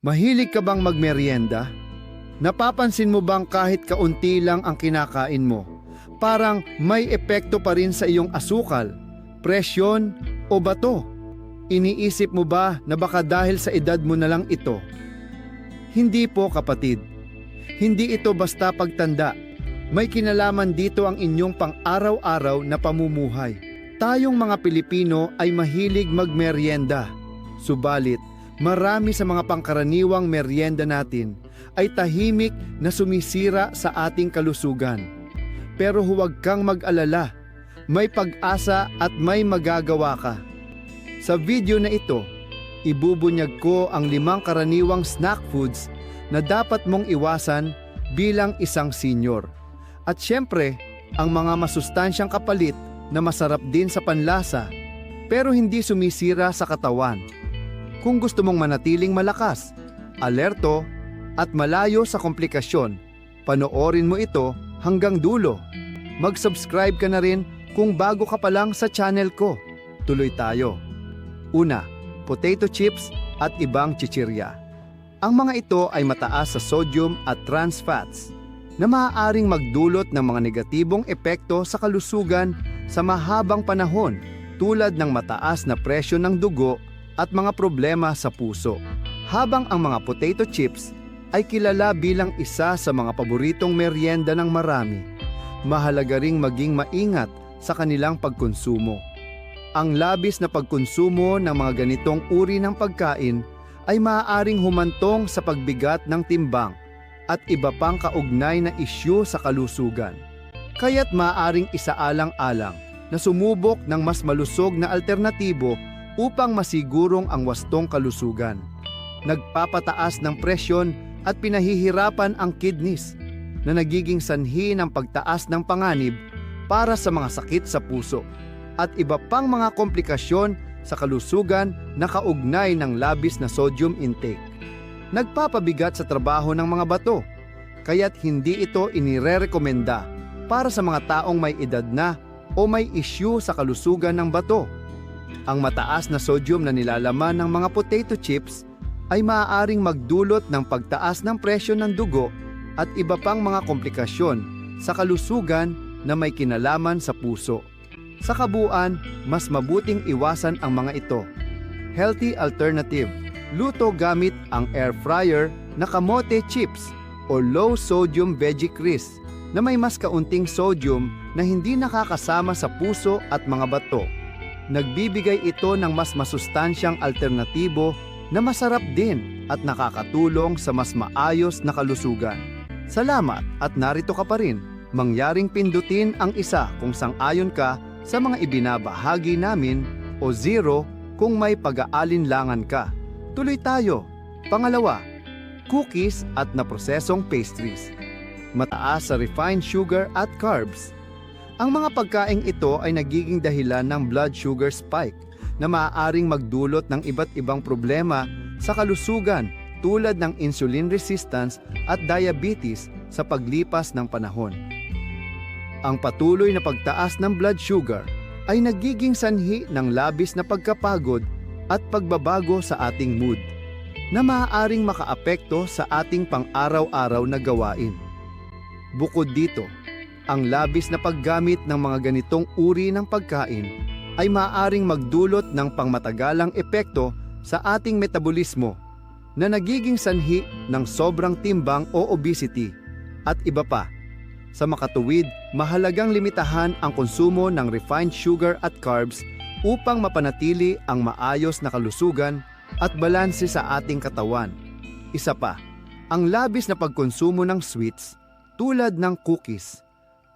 Mahilig ka bang magmeryenda? Napapansin mo bang kahit kaunti lang ang kinakain mo, parang may epekto pa rin sa iyong asukal, presyon o bato? Iniisip mo ba na baka dahil sa edad mo na lang ito? Hindi po kapatid. Hindi ito basta pagtanda. May kinalaman dito ang inyong pang-araw-araw na pamumuhay. Tayong mga Pilipino ay mahilig magmeryenda. Subalit, marami sa mga pangkaraniwang meryenda natin ay tahimik na sumisira sa ating kalusugan. Pero huwag kang mag-alala. May pag-asa at may magagawa ka. Sa video na ito, ibubunyag ko ang limang karaniwang snack foods na dapat mong iwasan bilang isang senior. At syempre, ang mga masustansyang kapalit na masarap din sa panlasa pero hindi sumisira sa katawan. Kung gusto mong manatiling malakas, alerto at malayo sa komplikasyon, panoorin mo ito hanggang dulo. Mag-subscribe ka na rin kung bago ka pa lang sa channel ko. Tuloy tayo. Una, potato chips at ibang chichirya. Ang mga ito ay mataas sa sodium at trans fats na maaaring magdulot ng mga negatibong epekto sa kalusugan sa mahabang panahon tulad ng mataas na presyo ng dugo at mga problema sa puso. Habang ang mga potato chips ay kilala bilang isa sa mga paboritong merienda ng marami, mahalaga ring maging maingat sa kanilang pagkonsumo. Ang labis na pagkonsumo ng mga ganitong uri ng pagkain ay maaaring humantong sa pagbigat ng timbang at iba pang kaugnay na isyu sa kalusugan. Kaya't maaaring isaalang-alang na sumubok ng mas malusog na alternatibo upang masigurong ang wastong kalusugan. Nagpapataas ng presyon at pinahihirapan ang kidneys na nagiging sanhi ng pagtaas ng panganib para sa mga sakit sa puso at iba pang mga komplikasyon sa kalusugan na kaugnay ng labis na sodium intake. Nagpapabigat sa trabaho ng mga bato, kaya't hindi ito inirerekomenda para sa mga taong may edad na o may issue sa kalusugan ng bato. Ang mataas na sodium na nilalaman ng mga potato chips ay maaaring magdulot ng pagtaas ng presyo ng dugo at iba pang mga komplikasyon sa kalusugan na may kinalaman sa puso. Sa kabuuan, mas mabuting iwasan ang mga ito. Healthy alternative. Luto gamit ang air fryer na kamote chips o low sodium veggie crisp na may mas kaunting sodium na hindi nakakasama sa puso at mga bato. Nagbibigay ito ng mas masustansyang alternatibo na masarap din at nakakatulong sa mas maayos na kalusugan. Salamat at narito ka pa rin. Mangyaring pindutin ang isa kung sang-ayon ka sa mga ibinabahagi namin o zero kung may pag-aalinlangan ka. Tuloy tayo. Pangalawa, cookies at naprosesong pastries. Mataas sa refined sugar at carbs. Ang mga pagkaing ito ay nagiging dahilan ng blood sugar spike na maaaring magdulot ng iba't ibang problema sa kalusugan tulad ng insulin resistance at diabetes sa paglipas ng panahon. Ang patuloy na pagtaas ng blood sugar ay nagiging sanhi ng labis na pagkapagod at pagbabago sa ating mood na maaaring makaapekto sa ating pang-araw-araw na gawain. Bukod dito, ang labis na paggamit ng mga ganitong uri ng pagkain ay maaaring magdulot ng pangmatagalang epekto sa ating metabolismo na nagiging sanhi ng sobrang timbang o obesity at iba pa. Sa makatuwid, mahalagang limitahan ang konsumo ng refined sugar at carbs upang mapanatili ang maayos na kalusugan at balanse sa ating katawan. Isa pa, ang labis na pagkonsumo ng sweets tulad ng cookies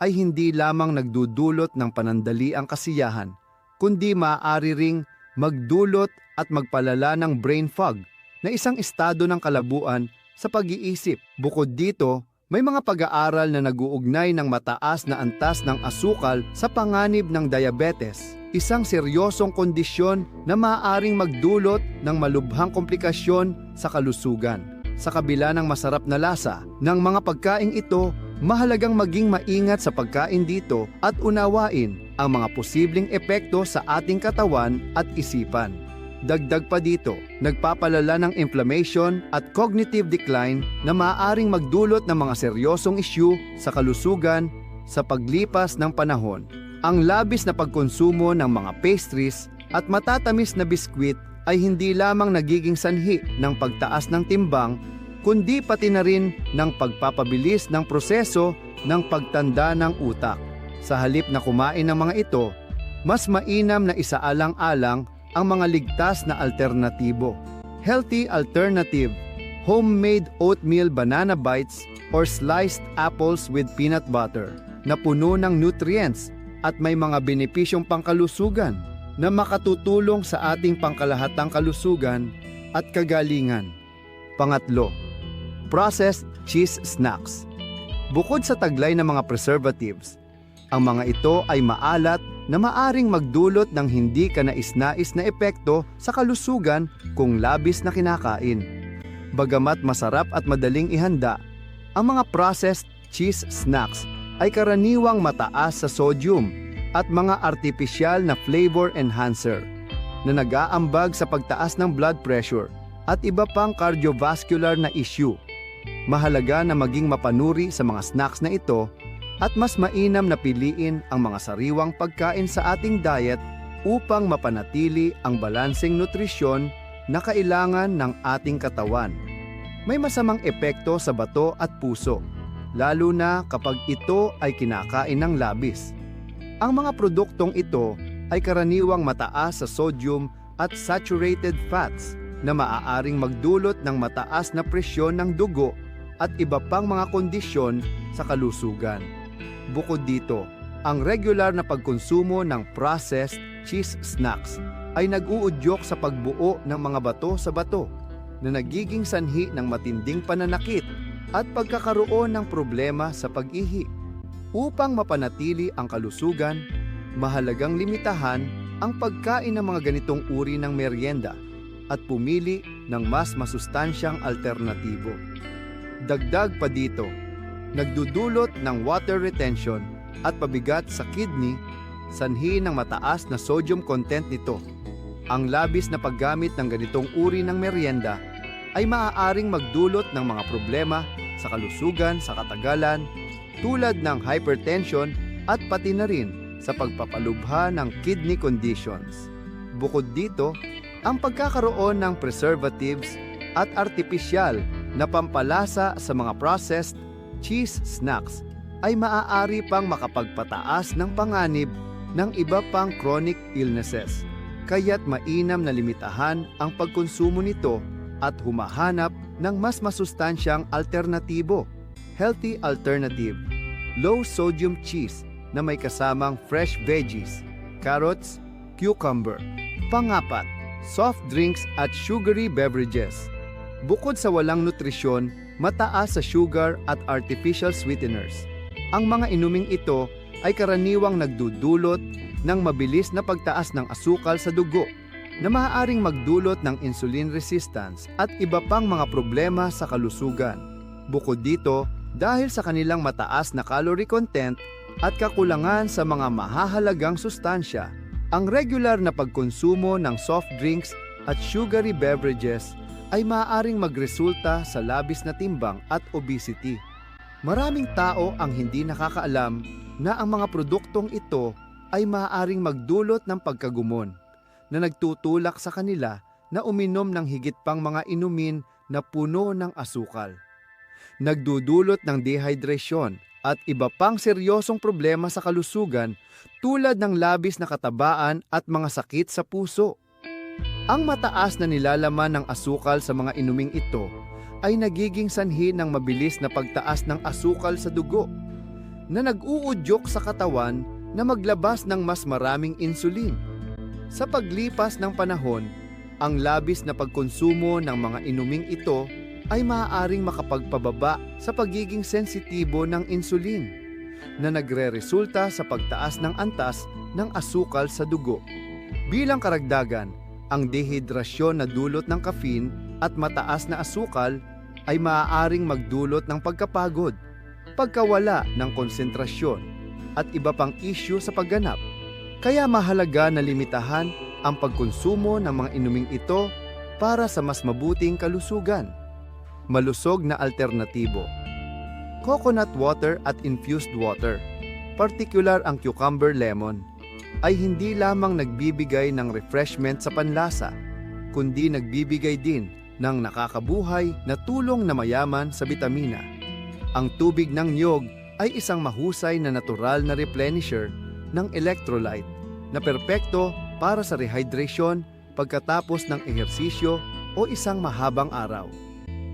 ay hindi lamang nagdudulot ng panandaliang kasiyahan, kundi maaari ring magdulot at magpalala ng brain fog na isang estado ng kalabuan sa pag-iisip. Bukod dito, may mga pag-aaral na naguugnay ng mataas na antas ng asukal sa panganib ng diabetes, isang seryosong kondisyon na maaaring magdulot ng malubhang komplikasyon sa kalusugan. Sa kabila ng masarap na lasa ng mga pagkaing ito, mahalagang maging maingat sa pagkain dito at unawain ang mga posibleng epekto sa ating katawan at isipan. Dagdag pa dito, nagpapalala ng inflammation at cognitive decline na maaaring magdulot ng mga seryosong issue sa kalusugan sa paglipas ng panahon. Ang labis na pagkonsumo ng mga pastries at matatamis na biskwit ay hindi lamang nagiging sanhi ng pagtaas ng timbang, kundi pati na rin ng pagpapabilis ng proseso ng pagtanda ng utak. Sa halip na kumain ng mga ito, mas mainam na isaalang-alang ang mga ligtas na alternatibo. Healthy alternative, homemade oatmeal banana bites or sliced apples with peanut butter na puno ng nutrients at may mga benepisyong pangkalusugan na makatutulong sa ating pangkalahatang kalusugan at kagalingan. Pangatlo, processed cheese snacks. Bukod sa taglay ng mga preservatives, ang mga ito ay maalat na maaring magdulot ng hindi ka nais-nais na epekto sa kalusugan kung labis na kinakain. Bagamat masarap at madaling ihanda, ang mga processed cheese snacks ay karaniwang mataas sa sodium at mga artificial na flavor enhancer na nag-aambag sa pagtaas ng blood pressure at iba pang cardiovascular na issue. Mahalaga na maging mapanuri sa mga snacks na ito at mas mainam na piliin ang mga sariwang pagkain sa ating diet upang mapanatili ang balanseng nutrisyon na kailangan ng ating katawan. May masamang epekto sa bato at puso, lalo na kapag ito ay kinakain ng labis. Ang mga produktong ito ay karaniwang mataas sa sodium at saturated fats na maaaring magdulot ng mataas na presyon ng dugo at iba pang mga kondisyon sa kalusugan. Bukod dito, ang regular na pagkonsumo ng processed cheese snacks ay nag-uudyok sa pagbuo ng mga bato sa bato na nagiging sanhi ng matinding pananakit at pagkakaroon ng problema sa pag-ihi. Upang mapanatili ang kalusugan, mahalagang limitahan ang pagkain ng mga ganitong uri ng merienda at pumili ng mas masustansyang alternatibo. Dagdag pa dito, nagdudulot ng water retention at pabigat sa kidney, sanhi ng mataas na sodium content nito. Ang labis na paggamit ng ganitong uri ng merienda ay maaaring magdulot ng mga problema sa kalusugan sa katagalan tulad ng hypertension at pati na rin sa pagpapalubha ng kidney conditions. Bukod dito, ang pagkakaroon ng preservatives at artipisyal na pampalasa sa mga processed cheese snacks ay maaari pang makapagpataas ng panganib ng iba pang chronic illnesses. Kaya't mainam na limitahan ang pagkonsumo nito at humahanap ng mas masustansyang alternatibo. Healthy alternative, low sodium cheese na may kasamang fresh veggies, carrots, cucumber. Pangapat, soft drinks at sugary beverages. Bukod sa walang nutrisyon, mataas sa sugar at artificial sweeteners. Ang mga inuming ito ay karaniwang nagdudulot ng mabilis na pagtaas ng asukal sa dugo na maaaring magdulot ng insulin resistance at iba pang mga problema sa kalusugan. Bukod dito, dahil sa kanilang mataas na calorie content at kakulangan sa mga mahahalagang sustansya, ang regular na pagkonsumo ng soft drinks at sugary beverages ay maaaring magresulta sa labis na timbang at obesity. Maraming tao ang hindi nakakaalam na ang mga produktong ito ay maaaring magdulot ng pagkagumon na nagtutulak sa kanila na uminom ng higit pang mga inumin na puno ng asukal. Nagdudulot ng dehydration at iba pang seryosong problema sa kalusugan tulad ng labis na katabaan at mga sakit sa puso. Ang mataas na nilalaman ng asukal sa mga inuming ito ay nagiging sanhi ng mabilis na pagtaas ng asukal sa dugo na nag-uudyok sa katawan na maglabas ng mas maraming insulin. Sa paglipas ng panahon, ang labis na pagkonsumo ng mga inuming ito ay maaaring makapagpababa sa pagiging sensitibo ng insulin na nagre-resulta sa pagtaas ng antas ng asukal sa dugo. Bilang karagdagan, ang dehidrasyon na dulot ng caffeine at mataas na asukal ay maaaring magdulot ng pagkapagod, pagkawala ng konsentrasyon, at iba pang isyu sa pagganap. Kaya mahalaga na limitahan ang pagkonsumo ng mga inuming ito para sa mas mabuting kalusugan. Malusog na alternatibo. Coconut water at infused water, partikular ang cucumber lemon, ay hindi lamang nagbibigay ng refreshment sa panlasa, kundi nagbibigay din ng nakakabuhay na tulong na mayaman sa bitamina. Ang tubig ng niyog ay isang mahusay na natural na replenisher ng electrolyte na perpekto para sa rehydration pagkatapos ng ehersisyo o isang mahabang araw.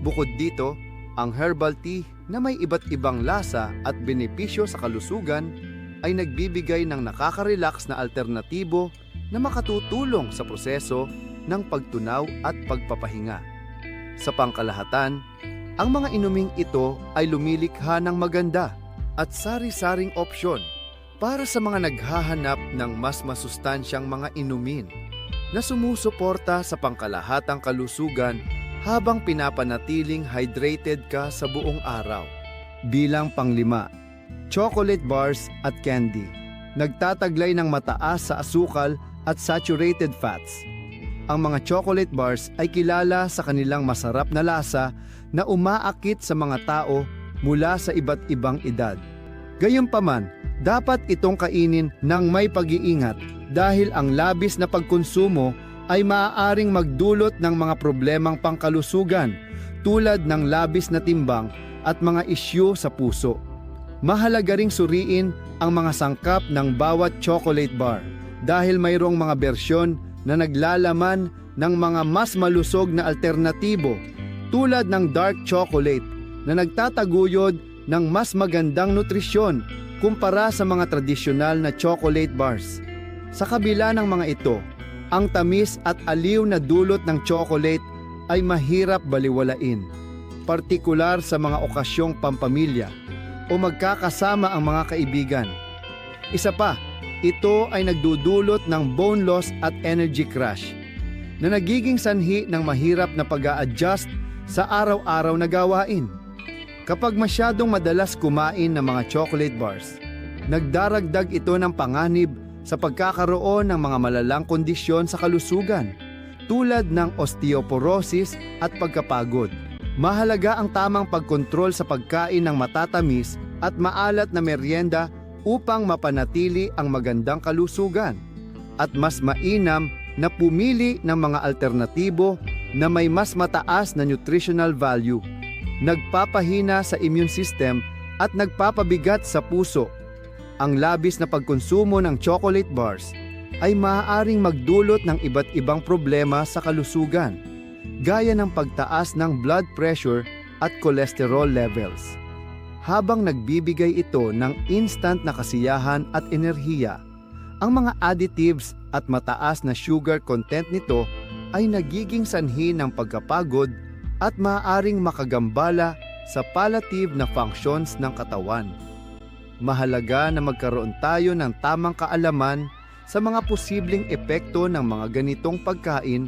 Bukod dito, ang herbal tea na may iba't ibang lasa at benepisyo sa kalusugan ay nagbibigay ng nakaka-relax na alternatibo na makatutulong sa proseso ng pagtunaw at pagpapahinga. Sa pangkalahatan, ang mga inuming ito ay lumilikha ng maganda at sari-saring opsyon para sa mga naghahanap ng mas masustansyang mga inumin na sumusuporta sa pangkalahatang kalusugan habang pinapanatiling hydrated ka sa buong araw. Bilang panglima, chocolate bars at candy. Nagtataglay ng mataas sa asukal at saturated fats. Ang mga chocolate bars ay kilala sa kanilang masarap na lasa na umaakit sa mga tao mula sa iba't ibang edad. Gayunpaman, dapat itong kainin ng may pag-iingat dahil ang labis na pagkonsumo ay maaaring magdulot ng mga problemang pangkalusugan tulad ng labis na timbang at mga isyu sa puso. Mahalaga ring suriin ang mga sangkap ng bawat chocolate bar dahil mayroong mga bersyon na naglalaman ng mga mas malusog na alternatibo tulad ng dark chocolate na nagtataguyod ng mas magandang nutrisyon kumpara sa mga tradisyonal na chocolate bars. Sa kabila ng mga ito, ang tamis at aliw na dulot ng chocolate ay mahirap baliwalain, partikular sa mga okasyong pampamilya o magkakasama ang mga kaibigan. Isa pa, ito ay nagdudulot ng bone loss at energy crash na nagiging sanhi ng mahirap na pag adjust sa araw-araw na gawain. Kapag masyadong madalas kumain ng mga chocolate bars, nagdaragdag ito ng panganib sa pagkakaroon ng mga malalang kondisyon sa kalusugan tulad ng osteoporosis at pagkapagod. Mahalaga ang tamang pagkontrol sa pagkain ng matatamis at maalat na merienda upang mapanatili ang magandang kalusugan at mas mainam na pumili ng mga alternatibo na may mas mataas na nutritional value, nagpapahina sa immune system at nagpapabigat sa puso. Ang labis na pagkonsumo ng chocolate bars ay maaaring magdulot ng iba't ibang problema sa kalusugan, gaya ng pagtaas ng blood pressure at cholesterol levels. Habang nagbibigay ito ng instant na kasiyahan at enerhiya, ang mga additives at mataas na sugar content nito ay nagiging sanhi ng pagkapagod at maaaring makagambala sa palliative na functions ng katawan. Mahalaga na magkaroon tayo ng tamang kaalaman sa mga posibleng epekto ng mga ganitong pagkain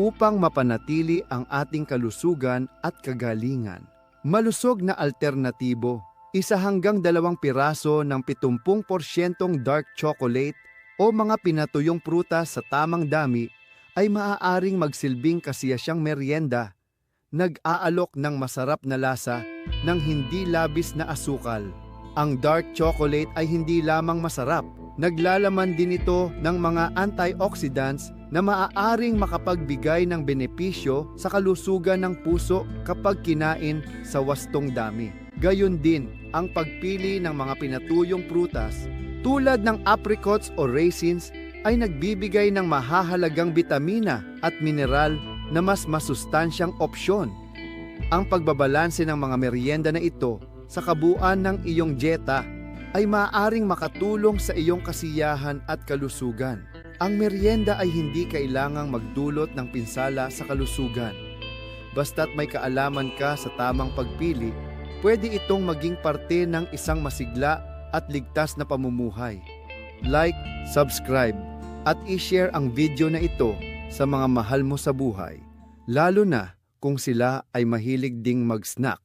upang mapanatili ang ating kalusugan at kagalingan. Malusog na alternatibo, isa hanggang dalawang piraso ng 70% dark chocolate o mga pinatuyong prutas sa tamang dami ay maaaring magsilbing kasiyasyang merienda, nag-aalok ng masarap na lasa ng hindi labis na asukal. Ang dark chocolate ay hindi lamang masarap, naglalaman din ito ng mga antioxidants na maaaring makapagbigay ng benepisyo sa kalusugan ng puso kapag kinain sa wastong dami. Gayon din ang pagpili ng mga pinatuyong prutas tulad ng apricots o raisins ay nagbibigay ng mahahalagang bitamina at mineral na mas masustansyang opsyon. Ang pagbabalanse ng mga merienda na ito sa kabuuan ng iyong dieta ay maaaring makatulong sa iyong kasiyahan at kalusugan. Ang merienda ay hindi kailangang magdulot ng pinsala sa kalusugan. Basta't may kaalaman ka sa tamang pagpili, pwede itong maging parte ng isang masigla at ligtas na pamumuhay. Like, subscribe, at i-share ang video na ito sa mga mahal mo sa buhay, lalo na kung sila ay mahilig ding mag-snack.